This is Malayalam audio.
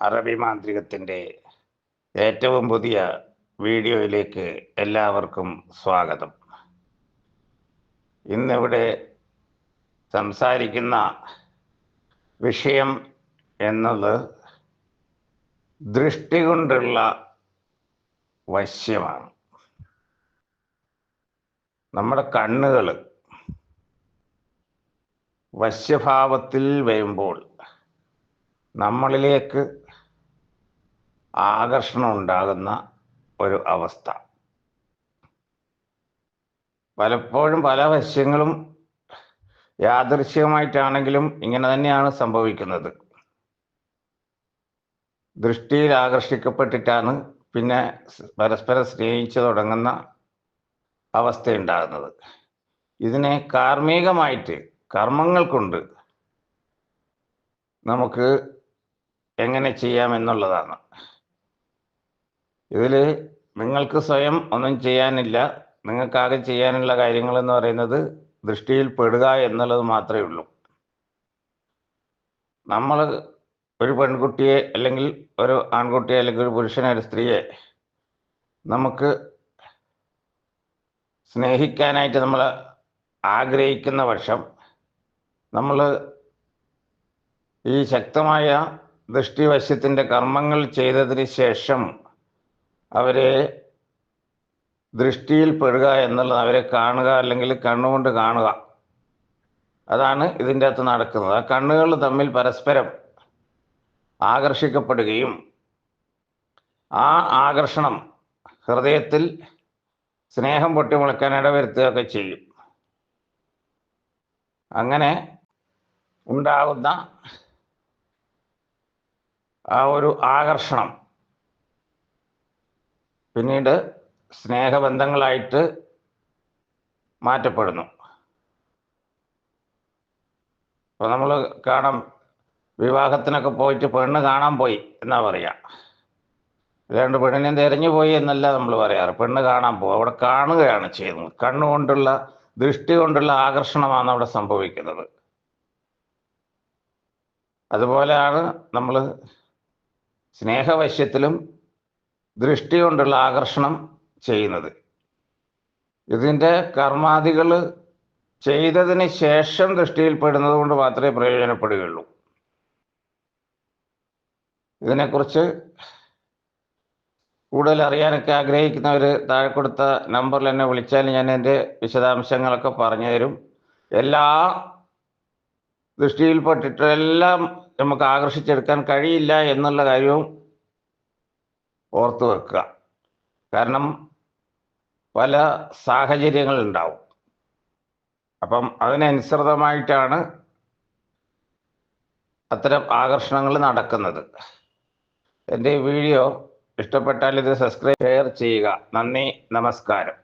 അറബി മാന്ത്രികത്തിന്റെ ഏറ്റവും പുതിയ വീഡിയോയിലേക്ക് എല്ലാവർക്കും സ്വാഗതം. ഇന്നിവിടെ സംസാരിക്കുന്ന വിഷയം എന്നത് ദൃഷ്ടി കൊണ്ടുള്ള വശ്യമാണ്. നമ്മുടെ കണ്ണുകൾ വശ്യഭാവത്തിൽ വരുമ്പോൾ നമ്മളിലേക്ക് ആകർഷണം ഉണ്ടാകുന്ന ഒരു അവസ്ഥ. പലപ്പോഴും പല വശ്യങ്ങളും യാദൃശ്യമായിട്ടാണെങ്കിലും ഇങ്ങനെ തന്നെയാണ് സംഭവിക്കുന്നത്. ദൃഷ്ടിയിൽ ആകർഷിക്കപ്പെട്ടിട്ടാണ് പിന്നെ പരസ്പരം സ്നേഹിച്ചു തുടങ്ങുന്ന അവസ്ഥയുണ്ടാകുന്നത്. ഇതിനെ കാർമ്മികമായിട്ട് കർമ്മങ്ങൾ കൊണ്ട് നമുക്ക് എങ്ങനെ ചെയ്യാം എന്നുള്ളതാണ് ഇതിൽ നിങ്ങൾക്ക് സ്വയം ഒന്നും ചെയ്യാനില്ല. നിങ്ങൾക്കാകെ ചെയ്യാനുള്ള കാര്യങ്ങൾ എന്ന് പറയുന്നത് ദൃഷ്ടിയിൽ പെടുക എന്നുള്ളത് മാത്രമേ ഉള്ളൂ. നമ്മൾ ഒരു പെൺകുട്ടിയെ അല്ലെങ്കിൽ ഒരു ആൺകുട്ടിയെ അല്ലെങ്കിൽ ഒരു പുരുഷനെ ഒരു സ്ത്രീയെ നമുക്ക് സ്നേഹിക്കാനായിട്ട് നമ്മൾ ആഗ്രഹിക്കുന്ന പക്ഷം നമ്മൾ ഈ ശക്തമായ ദൃഷ്ടിവശ്യത്തിന്റെ കർമ്മങ്ങൾ ചെയ്തതിന് ശേഷം അവരെ ദൃഷ്ടിയിൽ പെടുക എന്നുള്ളത് അവരെ കാണുക അല്ലെങ്കിൽ കണ്ണുകൊണ്ട് കാണുക. അതാണ് ഇതിന്റെ അകത്ത് നടക്കുന്നത്. ആ കണ്ണുകൾ തമ്മിൽ പരസ്പരം ആകർഷിക്കപ്പെടുകയും ആ ആകർഷണം ഹൃദയത്തിൽ സ്നേഹം പൊട്ടിമുളക്കാൻ ഇടവരുത്തുകയൊക്കെ ചെയ്യും. അങ്ങനെ ഉണ്ടാകുന്ന ആ ഒരു ആകർഷണം. പിന്നീട് സ്നേഹബന്ധങ്ങളായിട്ട് മാറ്റപ്പെടുന്നു. അപ്പോൾ നമ്മൾ കാണാം വിവാഹത്തിനൊക്കെ പോയിട്ട് പെണ്ണ് കാണാൻ പോയി എന്നാ പറയാ. അല്ലാണ്ട് പെണ്ണിനെ തിരഞ്ഞു പോയി എന്നല്ല നമ്മൾ പറയാറ്. പെണ്ണ് കാണാൻ പോകും അവിടെ കാണുകയാണ് ചെയ്യുന്നത്. കണ്ണുകൊണ്ടുള്ള ദൃഷ്ടി കൊണ്ടുള്ള ആകർഷണമാണ് അവിടെ സംഭവിക്കുന്നത്. അതുപോലെയാണ് നമ്മൾ സ്നേഹവശ്യത്തിലും ദൃഷ്ടി കൊണ്ടുള്ള ആകർഷണം ചെയ്യുന്നത്. ഇതിന്റെ കർമാദികൾ ചെയ്തതിന് ശേഷം ദൃഷ്ടിയിൽപ്പെടുന്നത് കൊണ്ട് മാത്രമേ പ്രയോജനപ്പെടുകയുള്ളൂ. ഇതിനെക്കുറിച്ച് കൂടുതൽ അറിയാനൊക്കെ ആഗ്രഹിക്കുന്നവർ താഴെ കൊടുത്ത നമ്പറിൽ എന്നെ വിളിച്ചാൽ ഞാൻ എന്റെ വിശദാംശങ്ങളൊക്കെ പറഞ്ഞു തരും എല്ലാ ദൃഷ്ടിയിൽപ്പെട്ടിട്ട് എല്ലാം നമുക്ക് ആകർഷിച്ചെടുക്കാൻ കഴിയില്ല എന്നുള്ള കാര്യവും ഓർത്തു വെക്കുക. കാരണം പല സാഹചര്യങ്ങളുണ്ടാവും. അപ്പം അതിനനുസൃതമായിട്ടാണ് അത്തരം ആകർഷണങ്ങൾ നടക്കുന്നത്. എന്റെ വീഡിയോ ഇഷ്ടപ്പെട്ടാൽ ഇത് സബ്സ്ക്രൈബ് ഷെയർ ചെയ്യുക. നന്ദി നമസ്കാരം.